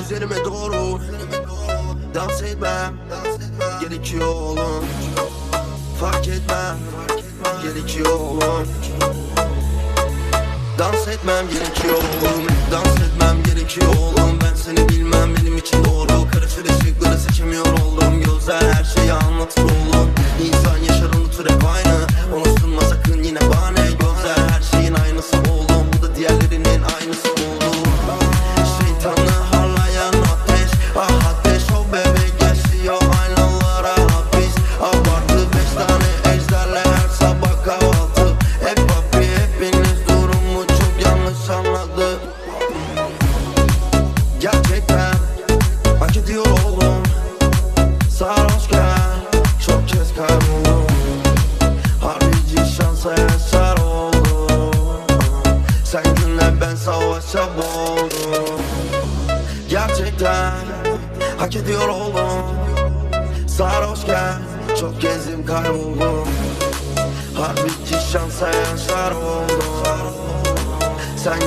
Üzerime doğru. Dans etmem. Gerekiyor oğlum. Fark etmem. Gerekiyor oğlum. Dans etmem gerekiyor oğlum. Dans etmem gerekiyor oğlum. Ben seni bilmem. Benim için doğru. Karışır ışıkları seçemiyor oldum. Gözler her şeyi Sarhoşken çok kez kayboldum Harbici şansa yaşar oldum. Sen günle ben savaşa boğuldum. Gerçekten hak ediyor oğlum Sarhoşken çok gezdim kayboldum Harbici şansa yaşar oldum. Sen